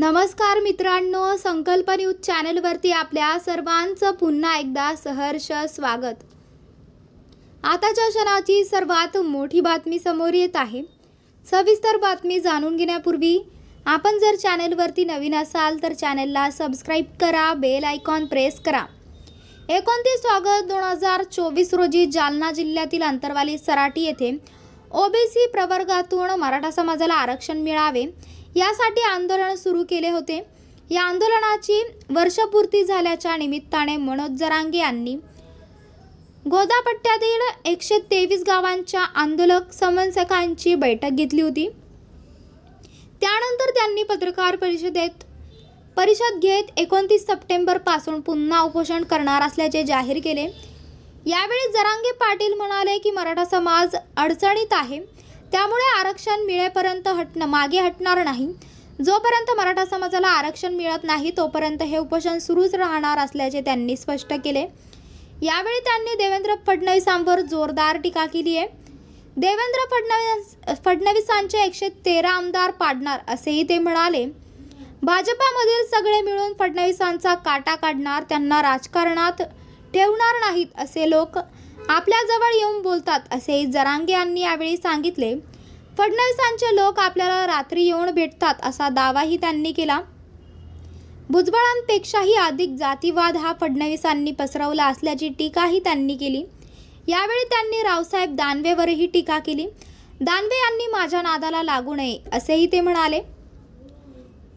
नमस्कार मित्रांनो संकल्प न्यूज चॅनलवरती आपल्या सर्वांचं पुन्हा एकदा सहर्ष स्वागत. आताच्या क्षणाची सर्वात मोठी बातमी समोर येत आहे. सविस्तर बातमी जाणून घेण्यापूर्वी आपण जर चॅनलवरती नवीन असाल तर चॅनलला सबस्क्राईब करा बेल आयकॉन प्रेस करा. एकोणतीस ऑगस्ट दोन हजार चोवीस रोजी जालना जिल्ह्यातील अंतरवाली सराटी येथे ओबीसी प्रवर्गातून मराठा समाजाला आरक्षण मिळावे यासाठी आंदोलन सुरू केले होते. या आंदोलनाची वर्षपूर्ती झाल्याच्या निमित्ताने मनोज जरांगे यांनी गोदापट्ट्यातील एकशे तेवीस गावांच्या आंदोलक समन्वयकांची बैठक घेतली होती. त्यानंतर त्यांनी पत्रकार परिषदेत परिषद घेत एकोणतीस सप्टेंबरपासून पुन्हा उपोषण करणार असल्याचे जाहीर केले. यावेळी जरांगे पाटील म्हणाले की मराठा समाज अडचणीत आहे. त्यामुळे आरक्षण मिळेपर्यंत हटणं मागे हटणार नाही. जोपर्यंत मराठा समाजाला आरक्षण मिळत नाही तोपर्यंत हे उपोषण सुरूच राहणार असल्याचे त्यांनी स्पष्ट केले. यावेळी त्यांनी देवेंद्र फडणवीसांवर जोरदार टीका केली आहे. देवेंद्र फडणवीस फडणवीसांचे एकशे तेरा आमदार पाडणार असेही ते म्हणाले. भाजपामधील सगळे मिळून फडणवीसांचा काटा काढणार त्यांना राजकारणात ठेवणार नाहीत असे लोक आपल्याजवळ येऊन बोलतात असेही जरांगे यांनी यावेळी सांगितले. फडणवीसांचे लोक आपल्याला रात्री येऊन भेटतात असा दावाही त्यांनी केला. भुजबळांपेक्षाही अधिक जातीवाद हा फडणवीसांनी पसरवला असल्याची टीकाही त्यांनी केली. यावेळी त्यांनी रावसाहेब दानवेवरही टीका केली. दानवे यांनी माझ्या नादाला लागू नये असेही ते म्हणाले.